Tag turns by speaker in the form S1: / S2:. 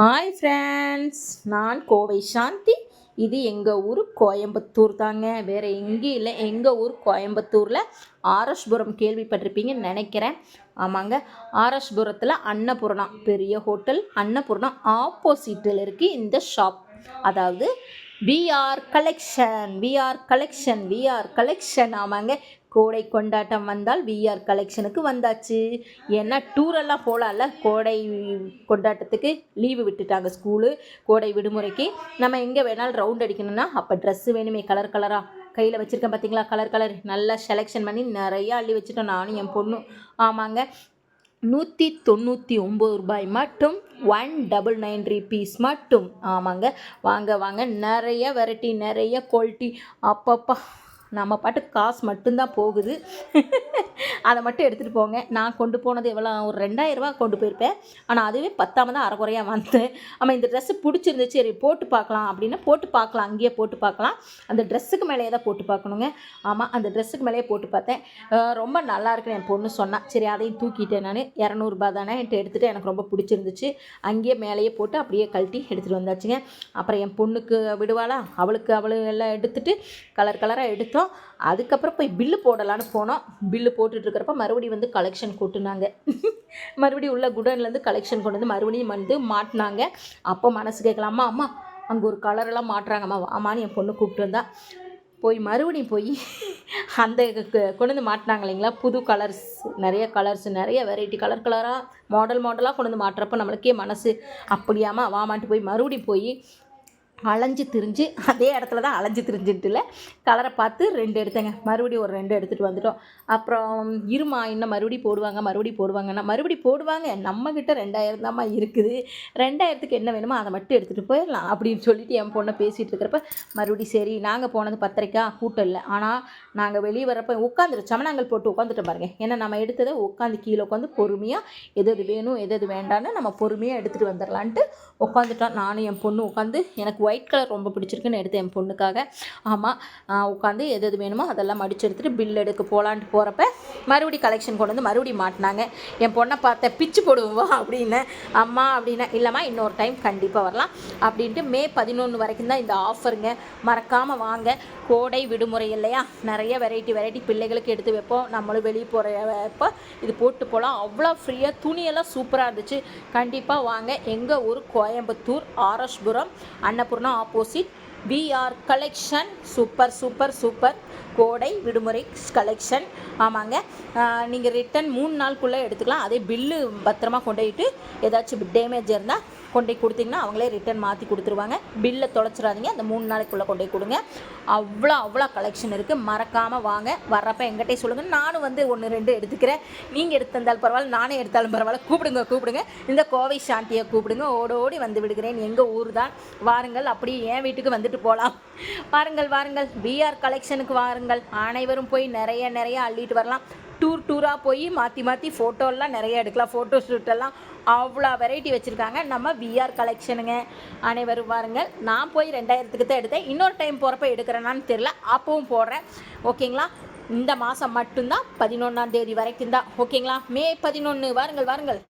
S1: Hi friends நான் கோவை சாந்தி. இது எங்கள் ஊர் கோயம்புத்தூர் தாங்க. வேறு எங்கேயும் இல்லை. எங்கள் ஊர் கோயம்புத்தூரில் ஆர்எஸ்புரம் கேள்விப்பட்டிருப்பீங்கன்னு நினைக்கிறேன். ஆமாங்க. ஆர்எஸ்புரத்தில் அன்னபூர்ணா பெரிய ஹோட்டல். அன்னபூர்ணா ஆப்போசிட்டில் இருக்குது இந்த ஷாப். அதாவது VR collection VR collection VR collection ஆமாங்க. கோடை கொண்டாட்டம் வந்தால் விஆர் கலெக்ஷனுக்கு வந்தாச்சு. ஏன்னா டூரெல்லாம் போகலாம்ல கோடை கொண்டாட்டத்துக்கு லீவு விட்டுட்டாங்க ஸ்கூலு கோடை விடுமுறைக்கு நம்ம எங்கே வேணாலும் ரவுண்ட் அடிக்கணும்னா அப்போ ட்ரெஸ்ஸு வேணுமே கலர் கலராக கையில் வச்சுருக்கேன் பார்த்தீங்களா கலர் கலர் நல்லா செலெக்ஷன் பண்ணி நிறையா அள்ளி வச்சுட்டோம் நானும் என் பொண்ணும். ஆமாங்க. நூற்றி தொண்ணூற்றி ஒம்பது ரூபாய் மட்டும் ஒன் டபுள் நைன் ருபீஸ் மட்டும். ஆமாங்க. வாங்க வாங்க. நிறைய வெரைட்டி நிறைய குவாலிட்டி அப்பப்பா. நம்ம பாட்டு காசு மட்டும்தான் போகுது. அதை மட்டும் எடுத்துகிட்டு போங்க. நான் கொண்டு போனது எவ்வளோ? ஒரு ரெண்டாயிரரூபா கொண்டு போயிருப்பேன். ஆனால் அதுவே பத்தாம தான் அரைக்குறையாக வந்தேன். ஆமாம் இந்த ட்ரெஸ்ஸு பிடிச்சிருந்துச்சு. சரி போட்டு பார்க்கலாம் அப்படின்னா போட்டு பார்க்கலாம். அங்கேயே போட்டு பார்க்கலாம். அந்த ட்ரெஸ்ஸுக்கு மேலேயே தான் போட்டு பார்க்கணுங்க. ஆமாம் அந்த ட்ரெஸ்ஸுக்கு மேலேயே போட்டு பார்த்தேன். ரொம்ப நல்லா இருக்குன்னு என் பொண்ணு சொன்னா. சரி அதையும் தூக்கிட்டேன் நான். இரநூறுபா தானே என்கிட்ட எடுத்துகிட்டு எனக்கு ரொம்ப பிடிச்சிருந்துச்சு. அங்கேயே மேலேயே போட்டு அப்படியே கழட்டி எடுத்துகிட்டு வந்தாச்சுங்க. அப்புறம் என் பொண்ணுக்கு விடுவாளா? அவளுக்கு அவளு எல்லாம் எடுத்துட்டு கலர் கலராக எடுத்தோம். அதுக்கப்புறம் போய் பில்லு போடலான்னு போனோம். பில்லு போட்டுட்டு இருக்கிறப்ப மறுபடியும் வந்து கலெக்ஷன் கூட்டுனாங்க. மறுபடியும் உள்ள குடன்லேருந்து கலெக்ஷன் கொண்டு வந்து மறுபடியும் வந்து மாட்டினாங்க. அப்போ மனசு கேட்கலாமா அம்மா அங்கே ஒரு கலரெல்லாம் மாட்டுறாங்கம்மா ஆமான்னு என் பொண்ணு கூப்பிட்டு வந்தா. போய் மறுபடியும் போய் அந்த க- கொண்டு வந்து மாட்டினாங்க இல்லைங்களா? புது கலர்ஸ் நிறைய கலர்ஸ் நிறைய வெரைட்டி கலர் கலராக மாடல் மாடலாக கொண்டு வந்து மாட்டுறப்ப நம்மளுக்கே மனசு அப்படியாமா வாமாட்டு போய் மறுபடியும் போய் அலைஞ்சு திரிஞ்சு அதே இடத்துல தான் அலைஞ்சு திரிஞ்சுட்டுல கலரை பார்த்து ரெண்டு எடுத்தேங்க. மறுபடியும் ஒரு ரெண்டு எடுத்துகிட்டு வந்துட்டோம். அப்புறம் இருமா இன்னும் மறுபடியும் போடுவாங்க மறுபடியும் போடுவாங்கன்னா மறுபடியும் போடுவாங்க. நம்மக்கிட்ட ரெண்டாயிரம் தாம்மா இருக்குது. ரெண்டாயிரத்துக்கு என்ன வேணுமோ அதை மட்டும் எடுத்துகிட்டு போயிடலாம் அப்படின்னு சொல்லிட்டு என் பொண்ணை பேசிகிட்டு இருக்கிறப்ப மறுபடியும் சரி நாங்கள் போனது பத்திரிக்கா? கூட்டம் இல்லை. ஆனால் நாங்கள் வெளியே வரப்போ உட்காந்துட்டு சமணாங்கல் போட்டு உட்காந்துட்டோம் பாருங்க. ஏன்னா நம்ம எடுத்ததை உட்காந்து கீழே உட்காந்து பொறுமையாக எது எது வேணும் எது எது வேண்டான்னு நம்ம பொறுமையாக எடுத்துகிட்டு வந்துடலான்ட்டு உட்காந்துட்டோம். நானும் என் பொண்ணு உட்காந்து எனக்கு ஒயிட் கலர் ரொம்ப பிடிச்சிருக்குன்னு எடுத்தேன் என் பொண்ணுக்காக. ஆமாம் உட்காந்து எது எது வேணுமோ அதெல்லாம் மடிச்சு எடுத்துகிட்டு பில் எடுக்க போகலான்ட்டு போகிறப்ப மறுபடியும் கலெக்ஷன் கொண்டு வந்து மறுபடியும் மாட்டினாங்க. என் பொண்ணை பார்த்த பிச்சு போடுவோம் அப்படின்னு. அம்மா அப்படின்னா. இல்லைம்மா இன்னொரு டைம் கண்டிப்பாக வரலாம் அப்படின்ட்டு மே பதினொன்று வரைக்கும் தான் இந்த ஆஃபருங்க மறக்காமல் வாங்க. கோடை விடுமுறை இல்லையா? நிறைய வெரைட்டி வெரைட்டி பிள்ளைகளுக்கு எடுத்து வைப்போம். நம்மளும் வெளியே போகிறப்போ இது போட்டு போகலாம் அவ்வளோ ஃப்ரீயாக துணியெல்லாம் சூப்பராக இருந்துச்சு. கண்டிப்பாக வாங்க. எங்கள் ஊர் Coimbatore RS Puram Annapoorna opposite VR collection super super super கோடை விடுமுறை கலெக்ஷன் ஆமாங்க. நீங்கள் ரிட்டன் மூணு நாளுக்குள்ளே எடுத்துக்கலாம். அதே பில்லு பத்திரமா கொண்டு போயிட்டு ஏதாச்சும் டேமேஜ் இருந்தால் கொண்டு போய் கொடுத்தீங்கன்னா அவங்களே ரிட்டன் மாற்றி கொடுத்துருவாங்க. பில்லை தொலைச்சிடாதீங்க. அந்த மூணு நாளைக்குள்ளே கொண்டு போய் கொடுங்க. அவ்வளோ அவ்வளோ கலெக்ஷன் இருக்குது மறக்காமல் வாங்க. வர்றப்ப எங்கிட்டே சொல்லுங்கள் நானும் வந்து ஒன்று ரெண்டு எடுத்துக்கிறேன். நீங்கள் எடுத்து தந்தாலும் பரவாயில்ல நானே எடுத்தாலும் பரவாயில்ல. கூப்பிடுங்க கூப்பிடுங்க. இந்த கோவை சாந்தியை கூப்பிடுங்க. ஓடோடி ஓடி வந்து விடுகிறேன். எங்கள் ஊர் தான். வாருங்கள். அப்படியே என் வீட்டுக்கு வந்துட்டு போகலாம் வாருங்கள் வாருங்கள். விஆர் கலெக்ஷனுக்கு வாருங்கள். அனைவரும் போய் நிறைய நிறைய அள்ளிட்டு வரலாம். டூர் டூராக போய் மாற்றி மாற்றி ஃபோட்டோலாம் நிறைய எடுக்கலாம். ஃபோட்டோ ஷூட்டெல்லாம் அவ்வளோ வெரைட்டி வச்சுருக்காங்க. நம்ம விஆர் கலெக்ஷனுங்க அனைவரும் வாருங்கள் நான் போய் ரெண்டாயிரத்துக்கு தான் எடுத்தேன். இன்னொரு டைம் போகிறப்ப எடுக்கிறேனான்னு தெரில அப்பவும் போடுறேன். ஓகேங்களா இந்த மாதம் மட்டும்தான் பதினொன்றாம் தேதி வரைக்கும் தான் ஓகேங்களா மே பதினொன்று வாருங்கள் வாருங்கள்.